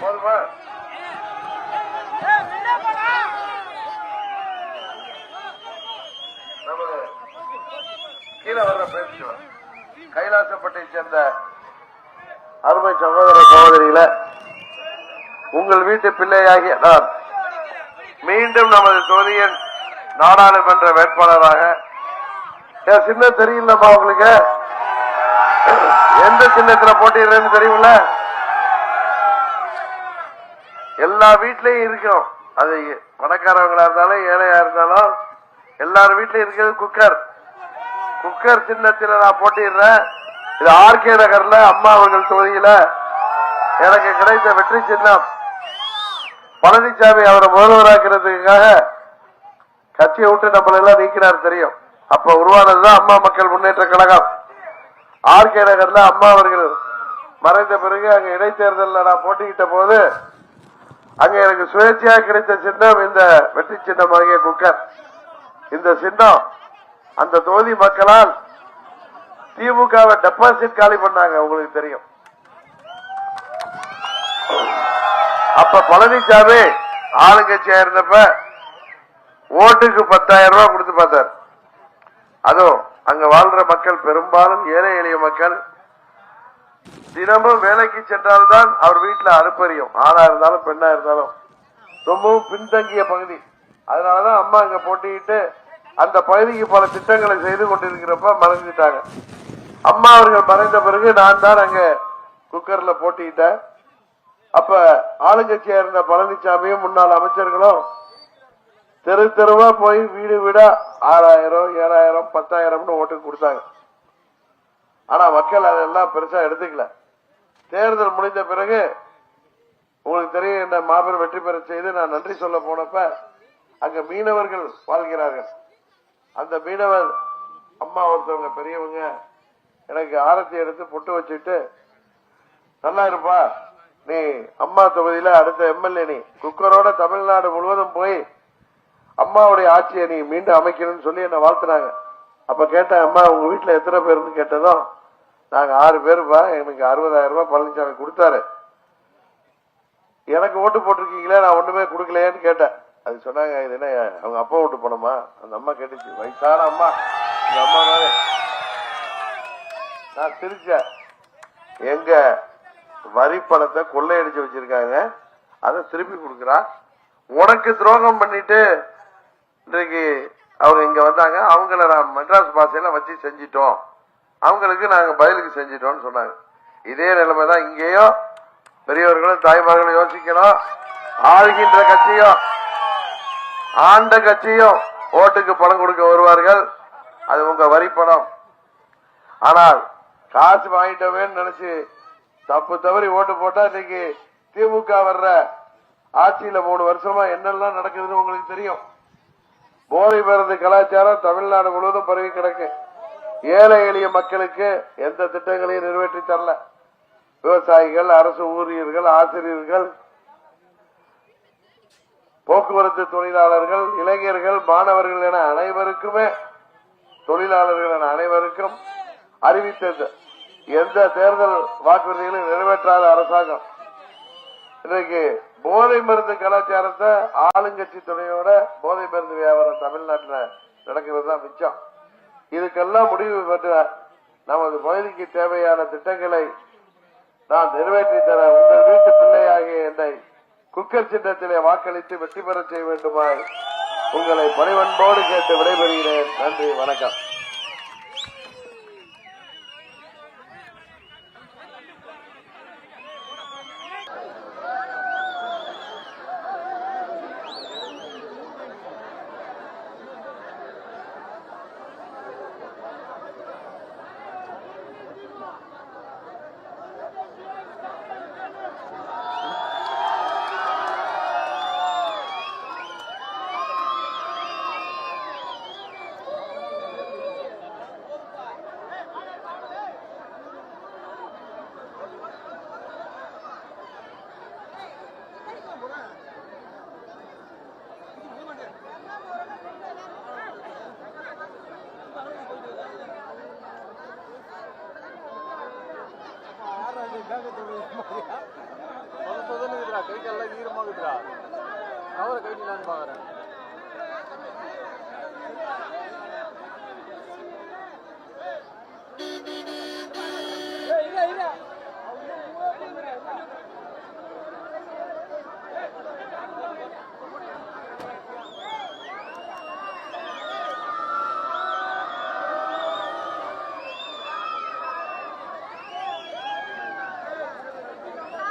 போதுமா? நமது கீழே வர்ற கைலாசப்பட்டை சேர்ந்த அருமை சகோதர சகோதரிகள உங்கள் வீட்டு பிள்ளையாகிய நான் மீண்டும் நமது தொகுதியின் நாடாளுமன்ற வேட்பாளராக. சின்ன தெரியலம்மா உங்களுக்கு? எந்த சின்னத்துல போட்டிடுறேன்னு தெரியுமில்ல எல்லா வீட்லயும் இருக்கும். அது பணக்காரவங்களா இருந்தாலும் ஏழையா இருந்தாலும் எல்லார் வீட்லயும் இருக்கிறது குக்கர். குக்கர் சின்னத்தில் நான் போட்டிடுறேன். இது ஆர்கே நகர்ல அம்மா அவர்கள் தொகுதியில எனக்கு கிடைத்த வெற்றி சின்னம். பழனிசாமி அவரை முதல்வராக்கிறதுக்காக கட்சியை விட்டு நம்மளெல்லாம் நீக்கிறார் நீக்கினார் தெரியும். அப்ப உருவானதுதான் அம்மா மக்கள் முன்னேற்ற கழகம். ஆர்கே நகர்ல அம்மா அவர்கள் மறைந்த பிறகு அங்க இடைத்தேர்தலில் நான் போட்டிக்கிட்ட போது அங்க எனக்கு சுயேட்சையாக கிடைத்த சின்னம் இந்த வெற்றி சின்னமாகிய குக்கர். இந்த சின்னம் அந்த தொகுதி மக்களால் திமுகவை டெபாசிட் காலி பண்ணாங்க உங்களுக்கு தெரியும். அப்ப பழனிசாமி ஆளுங்கட்சியா இருந்தப்ப ஓட்டுக்கு பத்தாயிரம் ரூபாய் கொடுத்து பார்த்தார். அதுவும் அங்க வாழ்ற மக்கள் பெரும்பாலும் ஏழை எளிய மக்கள் தினமும் வேலைக்கு சென்றால்தான் அவர் வீட்டுல அனுப்பறியும் ஆணா இருந்தாலும் பெண்ணா இருந்தாலும். ரொம்பவும் பின்தங்கிய பகுதி. அதனாலதான் அம்மா அங்க போட்டிக்கிட்டு அந்த பகுதிக்கு பல திட்டங்களை செய்து கொண்டிருக்கிறப்ப மறைஞ்சிட்டாங்க அம்மா அவர்கள் மறைந்த பிறகு நான் தான் அங்க குக்கர்ல போட்டிக்கிட்டேன் அப்ப ஆளுங்கட்சியா இருந்த பழனிசாமியும் முன்னாள் அமைச்சர்களும் தெரு தெருவா போய் வீடு வீடா ஆறாயிரம் ஏழாயிரம் பத்தாயிரம்னு ஓட்டு கொடுத்தாங்க. ஆனா மக்கள் அதெல்லாம் பெருசா எடுத்துக்கல. தேர்தல் முடிந்த பிறகு உங்களுக்கு தெரியும் என்ன மாபெரும் வெற்றி பெற செய்து நான் நன்றி சொல்ல போனப்ப அங்க மீனவர்கள் வாழ்கிறார்கள். அந்த மீனவர் அம்மா ஒருத்தவங்க பெரியவங்க எனக்கு ஆரத்தி எடுத்து பொட்டு வச்சுட்டு நல்லா இருப்பா நீ அம்மா தொகுதியில அடுத்த எம்எல்ஏ நீ. குக்கரோட தமிழ்நாடு முழுவதும் போய் அம்மாவுடைய ஆட்சியை நீ மீண்டும் அமைக்கணும்னு சொல்லி என்ன வாழ்த்துனாங்க. அப்ப கேட்டேன் அம்மா உங்க வீட்டுல எத்தனை பேருன்னு கேட்டதும் நாங்க ஆறு பேருப்பா எனக்கு அறுபதாயிரம் ரூபாய் பழனிசாமி கொடுத்தாரு. எனக்கு ஓட்டு போட்டிருக்கீங்களே நான் ஒண்ணுமே கொடுக்கலையேன்னு கேட்டேன். அது சொன்னாங்க இது என்ன அவங்க அப்பா ஓட்டு போனோமா? அந்த அம்மா கேட்டுச்சு வயசான அம்மா இந்த அம்மா நான் சிரிச்சேன். எங்க வரி பணத்தை கொள்ளையடிச்சு வச்சிருக்காங்க அதை திருப்பி கொடுக்குறா உனக்கு துரோகம் பண்ணிட்டு இன்றைக்கு அவங்க இங்க வந்தாங்க. அவங்கள நான் மெட்ராஸ் பாசையில வச்சு செஞ்சிட்டோம். அவங்களுக்கு நாங்க பதிலுக்கு செஞ்சிட்டோம்னு சொன்னாங்க. இதே நிலைமை தான் இங்கேயும் பெரியவர்களும் தாய்மார்களும் யோசிக்கணும். ஆழ்கின்ற கட்சியும் ஆண்ட கட்சியும் ஓட்டுக்கு பணம் கொடுக்க வருவார்கள். அது உங்க வரி பணம் ஆனால் காசு வாங்கிட்டவேன்னு நினைச்சு தப்பு தவறி ஓட்டு போட்டா இன்னைக்கு திமுக வர்ற ஆட்சியில மூணு வருஷமா என்னெல்லாம் நடக்குதுன்னு உங்களுக்கு தெரியும். போதை மருந்து கலாச்சாரம் தமிழ்நாடு முழுவதும் பரவி கிடக்கு. ஏழை எளிய மக்களுக்கு எந்த திட்டங்களையும் நிறைவேற்றி தரல. விவசாயிகள் அரசு ஊழியர்கள் ஆசிரியர்கள் போக்குவரத்து தொழிலாளர்கள் இளைஞர்கள் மாணவர்கள் என அனைவருக்குமே தொழிலாளர்கள் என அனைவருக்கும் அறிவித்தது. எந்த தேர்தல் வாக்குறுதிகளையும் நிறைவேற்றாத அரசாங்கம். இன்றைக்கு போதை மருந்து கலாச்சாரத்தை ஆளுங்கட்சி துணையோட போதை மருந்து வியாபாரம் தமிழ்நாட்டில் நடக்கிறது தான் மிச்சம். இதுக்கெல்லாம் முடிவு பெற்ற நமது பகுதிக்கு தேவையான திட்டங்களை நான் நிறைவேற்றி தர உங்கள் வீட்டு பிள்ளையாகிய என்னை குக்கர் சின்னத்திலே வாக்களித்து வெற்றி பெற செய்ய வேண்டுமாய் உங்களை பணிவன்போடு கேட்டு விடைபெறுகிறேன். நன்றி வணக்கம். கை கால்லாம் ஈரமாகுதுடா கவரை கைட்டிலான்னு பார்க்குறேன்